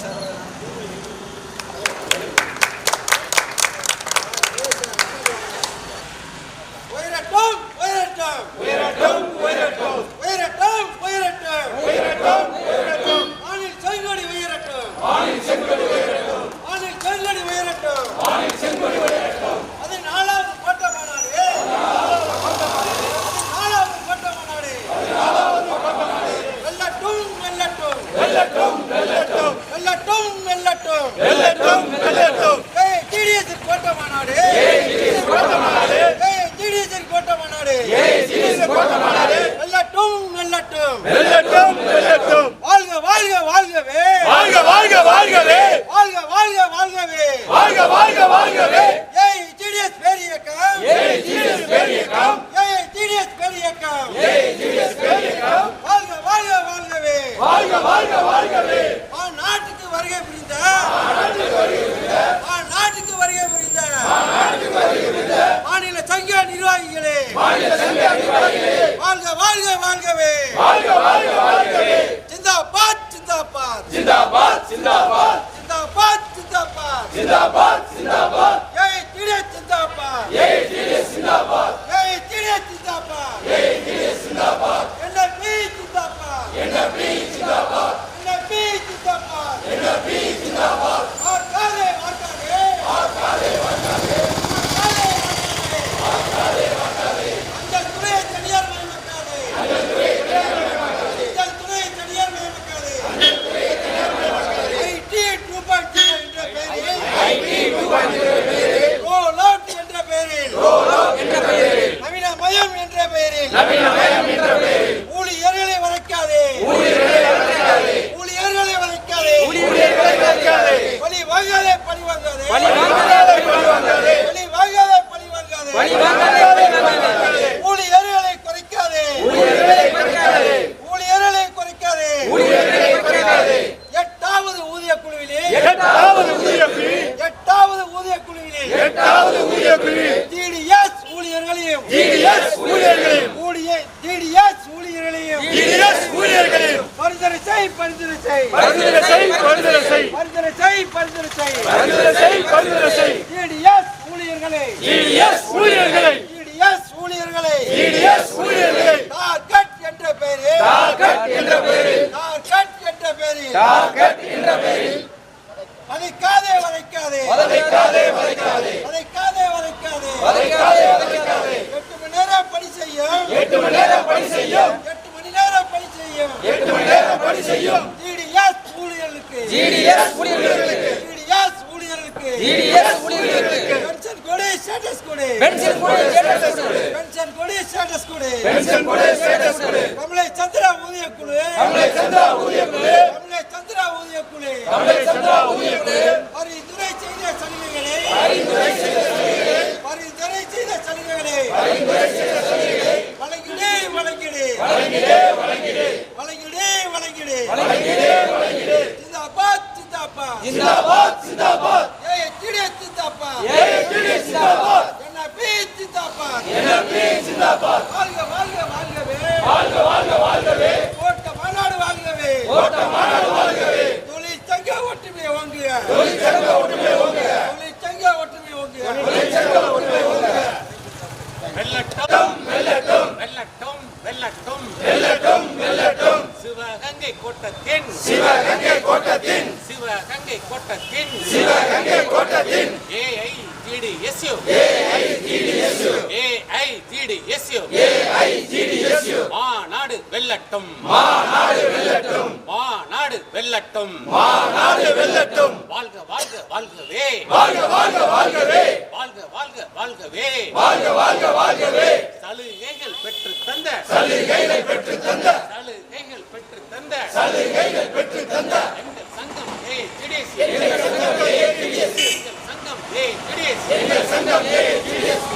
Gracias. நிர்வாகிகளே. மாநில சங்க நிர்வாகிகளே. வாழ்க வாழ்க வாழ்கவே. வாழ்க வாழ்க வாழ்கவே. ஜிந்தாபாத் ஜிந்தாபாத். ஜிந்தாபாத் ஜிந்தாபாத். எட்டாவது ஊதிய குழுவிலே எட்டாவது ஊதிய குழுவிலே ஜிடிஎஸ் ஊழியர்களையும் ஊழிய ஜிடிஎஸ் ஊழியர்களையும் பரிந்துரை செய் பரிந்துரை செய் பரிந்துரை செய் பரிந்துரை செய் ஜிடிஎஸ் ஊழியர்களை. ஜிடிஎஸ் ஊழியர்களை. டார்கெட் என்ற பெயரில். டார்கெட் என்ற பெயரில். வதைக்காதே வதைக்காதே. வதைக்காதே வதைக்காதே. எட்டு மணி நேரம் பணி செய்யும். எட்டு மணி நேரம் பணி செய்யும். எட்டு மணி நேரம் பணி செய்யும். ஜிடிஎஸ் ஊழியர்களுக்கு. ஜிடிஎஸ் ஊழியர்களுக்கு. பென்ஷன் கொடு ஸ்டேட்டஸ் கொடு. பென்ஷன் கொடு ஸ்டேட்டஸ் जिंदाबाद जिंदाबाद ये चिड़े जिंदाबाद ये चिड़े जिंदाबाद एनपी जिंदाबाद एनपी जिंदाबाद வாழ்க வாழ்க வாழ்கவே. வாழ்க வாழ்க வாழ்கவே. ஓட்ட மாநாடு வாழ்கவே. ஓட்ட மாநாடு வாழ்கவே. தொழிற்சங்க ஒற்றுமை வாங்குக தொழிற்சங்க ஒற்றுமை வாங்குக தொழிற்சங்க ஒற்றுமை வாங்குக தொழிற்சங்க ஒற்றுமை வாங்குக வெல்லட்டும் வெல்லட்டும் வெல்லட்டும் வெல்லட்டும் வெல்லட்டும் வெல்லட்டும் சிவகங்கை கோட்டத்தின் சிவகங்கை மாநாடு மாநாடு மாநாடு மாநாடு வெள்ளட்டும் வாழ்க வாழ்க வாழ்கவே. வாழ்க வாழ்க வாழ்கவே. வாழ்க வாழ்க வாழ்கவே. வாழ்க வாழ்க வாழ்கவே. சலுகைகள் பெற்று தந்த. சலுகைகள் பெற்று தந்த. சலுகைகள் பெற்று தந்த. சலுகைகள் பெற்று தந்த. எங்கள் சங்கம் ஏ திடேஸ் எங்கள் சங்கம் ஏ திடேஸ் எங்கள் சங்கம் ஏ திடேஸ் எங்கள் சங்கம் ஏ திடேஸ்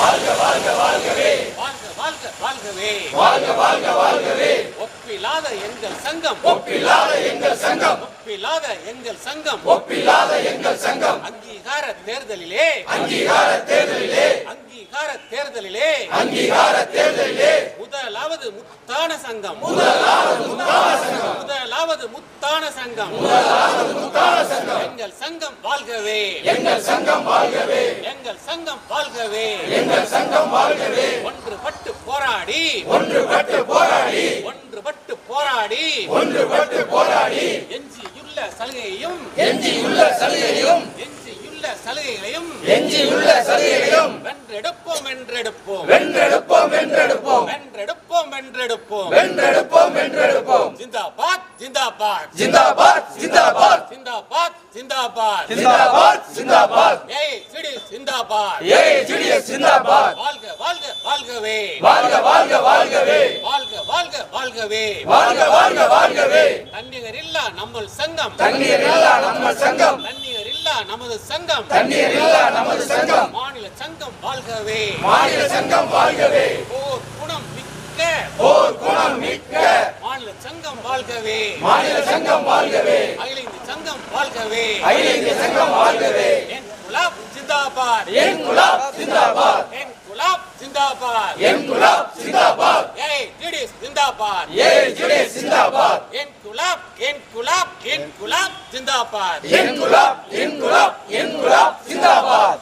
வாழ்க வாழ்க வாழ்கவே வாழ்க வாழ்க வாழ்கவே. வாழ்க வாழ்க வாழ்கவே. ஒப்பில்லாத எங்கள் சங்கம். ஒப்பில்லாத எங்கள் சங்கம். ஒப்பில்லாத எங்கள் சங்கம். ஒப்பில்லாத எங்கள் சங்கம். அங்கீகார தேர்தலிலே. அங்கீகார தேர்தலிலே. அங்கீகார தேர்தலிலே. அங்கீகார தேர்தலிலே. முதலாவது முத்தான சங்கம். முதலாவது முத்தான சங்கம். முதலாவது முத்தான சங்கம். முதலாவது முத்தான சங்கம். எங்கள் சங்கம் வாழ்கவே. எங்கள் சங்கம் வாழ்கவே. எங்கள் சங்கம் வாழ்கவே. எங்கள் சங்கம் வாழ்கவே. ஒன்றுபட்டு போராடி. ஒன்றுபட்டு போராடி. ஒன்றுபட்டு போராடி. எஞ்சியுள்ள சலுகையும் எஞ்சியுள்ள சலுகையும் எஞ்சியுள்ள சலுகைகளையும் எஞ்சியுள்ள சலுகைகளையும் வென்றெடுப்போம் வென்றெடுப்போம். வென்றெடுப்போம் வென்றெடுப்போம். வென்றெடுப்போம் வென்றெடுப்போம். வென்றெடுப்போம் வென்றெடுப்போம். ஜிந்தாபாத் ஜிந்தாபாத். ஜிந்தாபாத் ஜிந்தாபாத். ஜிந்தாபாத் ஜிந்தாபாத். ஜிந்தாபாத் ஜிந்தாபாத். ஏய் சிடி ஜிந்தாபாத். ஏய் சிடி ஜிந்தாபாத். வாழ்கவே. வாழ்க வாழ்க வாழ்கவே. வாழ்க வாழ்க வாழ்கவே. வாழ்க வாழ்க வாழ்கவே. தன்னிகர் இல்லா நம்ம சங்கம். தண்ணீர் இல்லா நம்ம சங்கம். தன்னிகர் இல்லா நமது சங்கம். தண்ணீர் இல்லா நமது சங்கம். மாநில சங்கம் வாழ்கவே. மாநில சங்கம் வாழ்கவே. போர் குணம் மிக்க. போர் குணம் மிக்க. மாநில சங்கம் வாழ்கவே. மாநில சங்கம் வாழ்கவே. அகில இந்திய சங்கம் வாழ்கவே. அகில இந்திய சங்கம் வாழ்கவே. என் குலாப் ஜிந்தாபாத். என் குலாப் ஜிந்தாபாத். ஜிந்தாபாத் என்குலாப் ஜிந்தாபாத் ஏய் ஜுடிஸ் ஜிந்தாபாத் ஏய் ஜுடிஸ் ஜிந்தாபாத் என்குலாப் என்குலாப் என்குலாப் ஜிந்தாபாத் என்குலாப் என்குலாப் என்குலாப் ஜிந்தாபாத்